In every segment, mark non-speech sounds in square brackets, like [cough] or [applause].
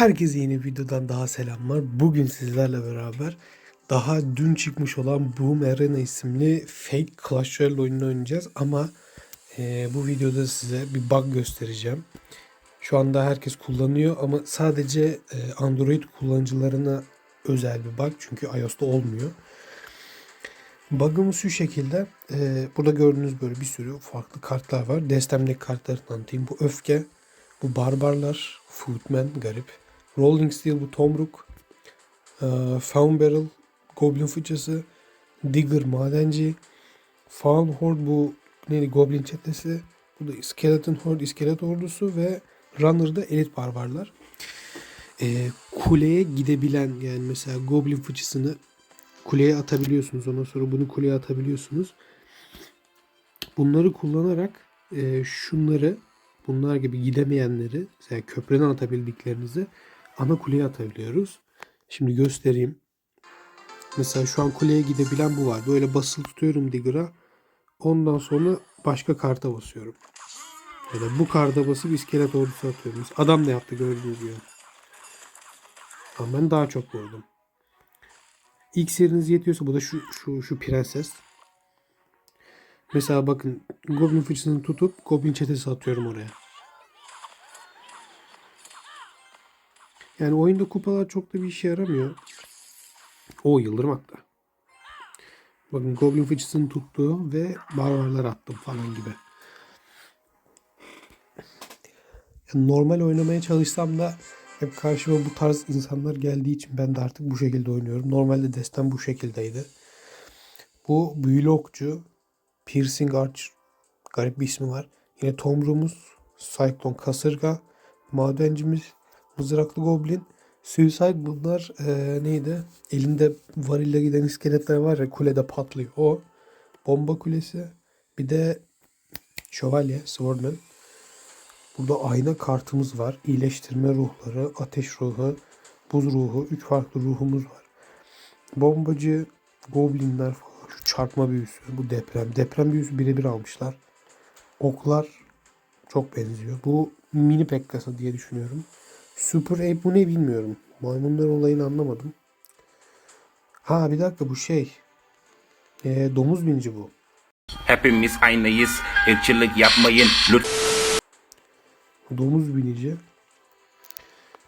Herkese yeni videodan daha selamlar. Bugün sizlerle beraber daha dün çıkmış olan Boom Arena isimli fake Clash Royale oyununu oynayacağız. Ama e, bu videoda size bir bug göstereceğim. Şu anda herkes kullanıyor ama sadece e, Android kullanıcılarına özel bir bug. Çünkü iOS'ta olmuyor. Bug'ımız şu şekilde. e, burada gördüğünüz böyle bir sürü farklı kartlar var. Destemdeki kartları tanıtayım. Bu öfke, bu barbarlar, Footman garip. Rolling Steel bu Tomruk. Ee, Found Barrel Goblin fıçısı. Digger madenci. Found Horde bu neydi Goblin çetesi. Bu da Skeleton Horde iskelet ordusu ve Runner'da elit barbarlar. Ee, kuleye gidebilen yani mesela Goblin fıçısını kuleye atabiliyorsunuz. Ondan sonra bunu kuleye atabiliyorsunuz. Bunları kullanarak e, şunları bunlar gibi gidemeyenleri mesela köprüden atabildiklerinizi ana kuleye atabiliyoruz. Şimdi göstereyim. Mesela şu an kuleye gidebilen bu var. Böyle basılı tutuyorum Digger'a. Ondan sonra başka karta basıyorum. Böyle bu karta basıp iskelet ordusu atıyorum. Mesela adam da yaptı gördüğünüz gibi. Ama ben daha çok vurdum. İlk seriniz yetiyorsa bu da şu şu şu prenses. Mesela bakın Goblin fıçısını tutup Goblin çetesi atıyorum oraya. Yani oyunda kupalar çok da bir işe yaramıyor. O yıldırım attı. Bakın Goblin fıçısını tuttu ve barbarlar attım falan gibi. Yani normal oynamaya çalışsam da hep karşıma bu tarz insanlar geldiği için ben de artık bu şekilde oynuyorum. Normalde destem bu şekildeydi. Bu büyülü okçu, Piercing Arch garip bir ismi var. Yine Tomruğumuz, Cyclone kasırga, madencimiz, mızraklı goblin, Suicide bunlar eee, neydi? Elinde varille giden iskeletler var ya kulede patlıyor. O. Bomba kulesi. Bir de şövalye, Swordman. Burada ayna kartımız var. İyileştirme ruhları, ateş ruhu, buz ruhu. Üç farklı ruhumuz var. Bombacı, goblinler falan. Şu çarpma büyüsü, bu deprem. Deprem büyüsü birebir almışlar. Oklar çok benziyor. Bu mini pekkası diye düşünüyorum. Super Ape bu ne bilmiyorum. Maymunlar olayını anlamadım. Ha bir dakika bu şey. Ee, domuz binci bu. Hepimiz aynıyız. Irkçılık yapmayın. Lütfen. Domuz binici.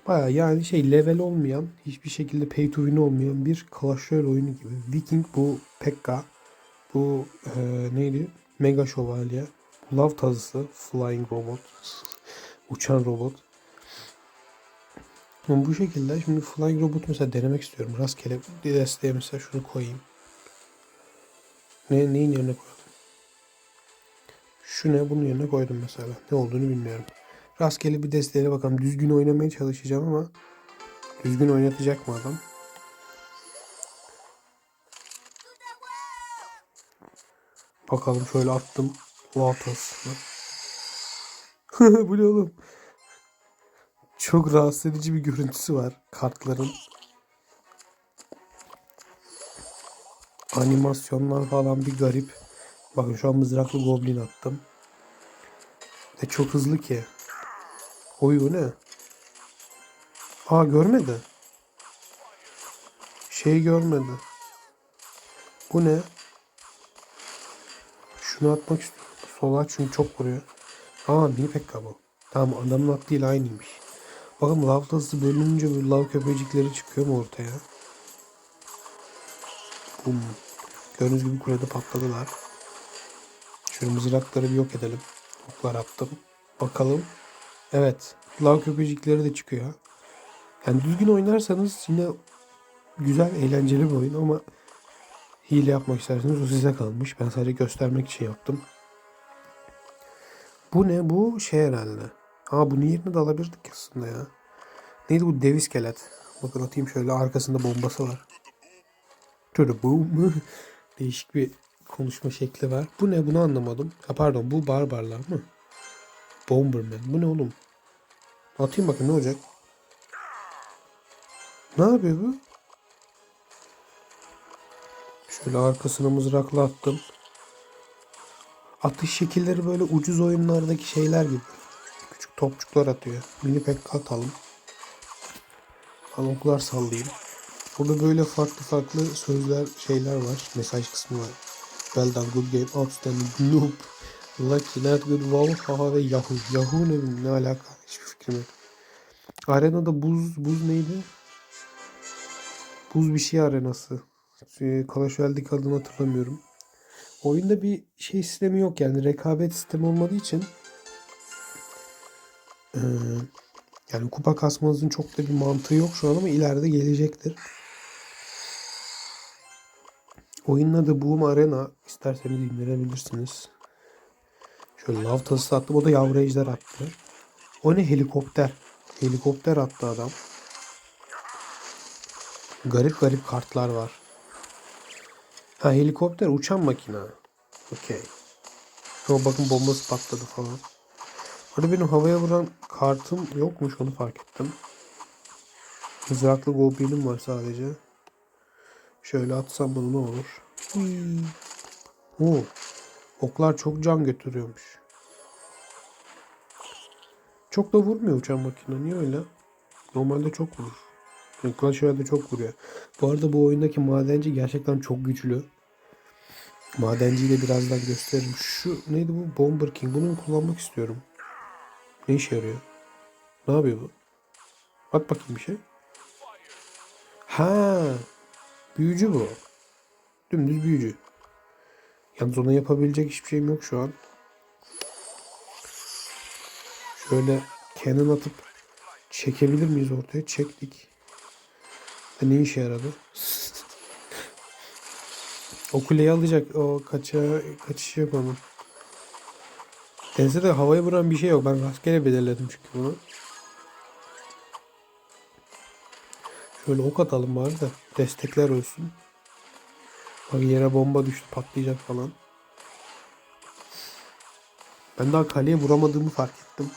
Baya yani şey level olmayan, hiçbir şekilde pay to win olmayan bir Clash Royale oyunu gibi. Viking bu Pekka. Bu e, neydi? Mega Şövalye. Lav tazısı. Flying Robot. [laughs] Uçan robot. Bu şekilde şimdi Flying Robot mesela denemek istiyorum. Rastgele bir desteğe mesela şunu koyayım. Ne, neyin yerine koyalım? Şu ne? Bunun yerine koydum mesela. Ne olduğunu bilmiyorum. Rastgele bir desteğe bakalım. Düzgün oynamaya çalışacağım ama düzgün oynatacak mı adam? Bakalım şöyle attım. Latasını. [laughs] Bu ne oğlum? Çok rahatsız edici bir görüntüsü var kartların. Animasyonlar falan bir garip. Bakın şu an mızraklı goblin attım. Ve çok hızlı ki. Oy bu ne? Aa görmedi. Şey görmedi. Bu ne? Şunu atmak istiyorum. Sola çünkü çok vuruyor. Aa mini pekka bu. Tamam adamın attığıyla aynıymış. Bakın lav tası bölününce böyle lav köpecikleri çıkıyor mu ortaya? Bum. Gördüğünüz gibi kulede patladılar. Şöyle mızrakları bir yok edelim. Oklar attım. Bakalım. Evet. Lav köpecikleri de çıkıyor. Yani düzgün oynarsanız yine güzel, eğlenceli bir oyun ama hile yapmak isterseniz o size kalmış. Ben sadece göstermek için yaptım. Bu ne? Bu şey herhalde. Aa bunun yerini de alabilirdik aslında ya. Neydi bu dev iskelet? Bakın atayım şöyle arkasında bombası var. Şöyle boom. [laughs] Değişik bir konuşma şekli var. Bu ne? Bunu anlamadım. Ha pardon bu barbarlar mı? Bomberman. Bu ne oğlum? Atayım bakın ne olacak? Ne yapıyor bu? Şöyle arkasına mızrakla attım. Atış şekilleri böyle ucuz oyunlardaki şeyler gibi. Küçük topçuklar atıyor. Mini pek atalım. Oklar sallayayım. Burada böyle farklı farklı sözler, şeyler var. Mesaj kısmı var. Well done, good game, outstanding, noob, lucky, not good, wow, haha ve yahoo. Yahoo ne bileyim, ne alaka? Hiçbir fikrim yok. Arenada buz, buz neydi? Buz bir şey arenası. Ee, Clash Royale'deki adını hatırlamıyorum. Oyunda bir şey sistemi yok yani rekabet sistemi olmadığı için eee, yani kupa kasmanızın çok da bir mantığı yok şu an ama ileride gelecektir. Oyunun adı Boom Arena. İsterseniz indirebilirsiniz. Şöyle lav tası attı. O da yavru ejder attı. O ne helikopter. Helikopter attı adam. Garip garip kartlar var. Ha helikopter uçan makina. Okey. Ama bakın bombası patladı falan. Orada benim havaya vuran kartım yokmuş onu fark ettim. Mızraklı goblinim var sadece. Şöyle atsam bunu ne olur? Hıy. Oo. Oklar çok can götürüyormuş. Çok da vurmuyor uçan makine. Niye öyle? Normalde çok vurur. Yani Clash Royale'de çok vuruyor. Bu arada bu oyundaki madenci gerçekten çok güçlü. Madenciyi de birazdan gösteririm. Şu neydi bu? Bomber King. Bunu kullanmak istiyorum. Ne işe yarıyor? Ne yapıyor bu? Bak bakayım bir şey. Ha, büyücü bu. Dümdüz büyücü. Yalnız ona yapabilecek hiçbir şeyim yok şu an. Şöyle cannon atıp çekebilir miyiz ortaya? Çektik. E ne işe yaradı? [laughs] o kuleyi alacak. O kaça, kaçışı yok Denizde de havaya vuran bir şey yok. Ben rastgele belirledim çünkü bunu. Şöyle ok atalım bari de destekler olsun. Bak yere bomba düştü patlayacak falan. Ben daha kaleye vuramadığımı fark ettim.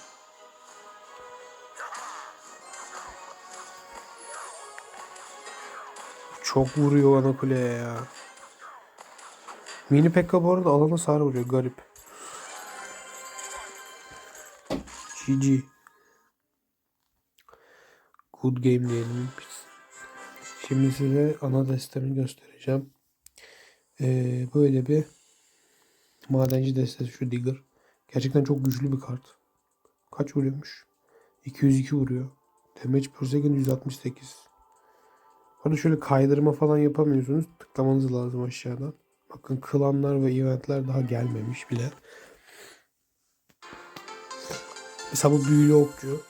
Çok vuruyor ana kuleye ya. Mini Pekka bu arada alana sar vuruyor garip. GG. Good game diyelim. Şimdi size ana destemi göstereceğim. Ee, böyle bir madenci destesi şu Digger. Gerçekten çok güçlü bir kart. Kaç vuruyormuş? 202 vuruyor. Damage per second 168. Orada şöyle kaydırma falan yapamıyorsunuz. Tıklamanız lazım aşağıdan. Bakın klanlar ve eventler daha gelmemiş bile. Mesela bu büyülü okçu.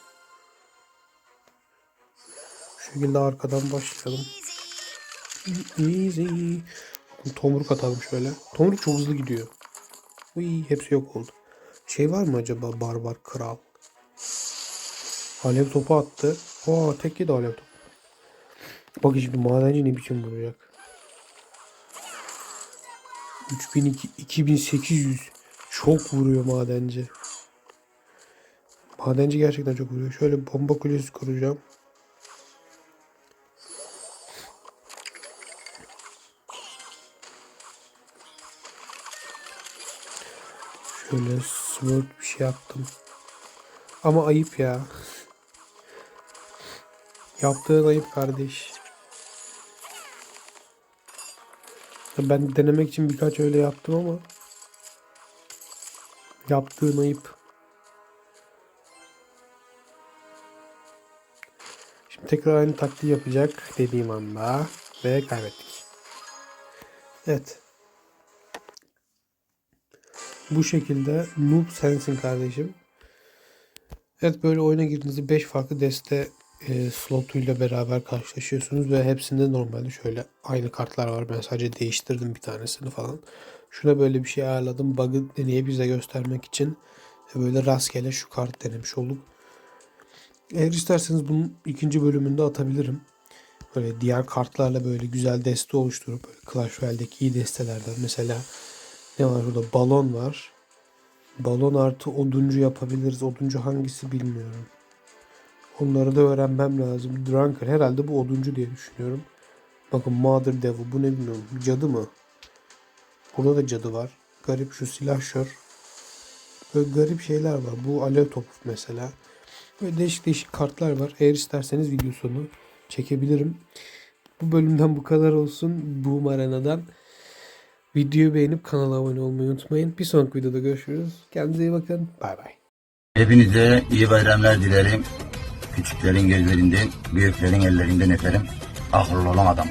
Şu şekilde arkadan başlayalım. Easy. Tomruk atalım şöyle. Tomruk çok hızlı gidiyor. Uy, hepsi yok oldu. Şey var mı acaba barbar kral? Alev topu attı. Oo tek yedi alev topu. Bak şimdi madenci ne biçim vuracak. 3002 2800 çok vuruyor madenci. Madenci gerçekten çok vuruyor. Şöyle bomba kulesi kuracağım. Şöyle sword bir şey yaptım. Ama ayıp ya. Yaptığın ayıp kardeş. Ben denemek için birkaç öyle yaptım ama yaptığın ayıp. Tekrar aynı taktiği yapacak dediğim anda ve kaybettik. Evet. Bu şekilde noob sensin kardeşim. Evet böyle oyuna girdiğinizde 5 farklı deste e, slotuyla beraber karşılaşıyorsunuz ve hepsinde normalde şöyle aynı kartlar var. Ben sadece değiştirdim bir tanesini falan. Şuna böyle bir şey ayarladım. Bug'ı deneye bize göstermek için E, böyle rastgele şu kart denemiş olduk. Eğer isterseniz bunun ikinci bölümünde atabilirim. Böyle diğer kartlarla böyle güzel deste oluşturup böyle Clash Royale'deki iyi destelerden mesela ne var burada? Balon var. Balon artı oduncu yapabiliriz. Oduncu hangisi bilmiyorum. Onları da öğrenmem lazım. Drunker herhalde bu oduncu diye düşünüyorum. Bakın Mother Devil bu ne bilmiyorum. Cadı mı? Burada da cadı var. Garip şu silahşör. Böyle garip şeyler var. Bu alev topu mesela. Böyle değişik değişik kartlar var. Eğer isterseniz video sonu çekebilirim. Bu bölümden bu kadar olsun. Boom Arena'dan. Videoyu beğenip kanala abone olmayı unutmayın. Bir sonraki videoda görüşürüz. Kendinize iyi bakın. Bay bay. Hepinize iyi bayramlar dilerim. Küçüklerin gözlerinden, büyüklerin ellerinden öperim. Akıllı olan adam.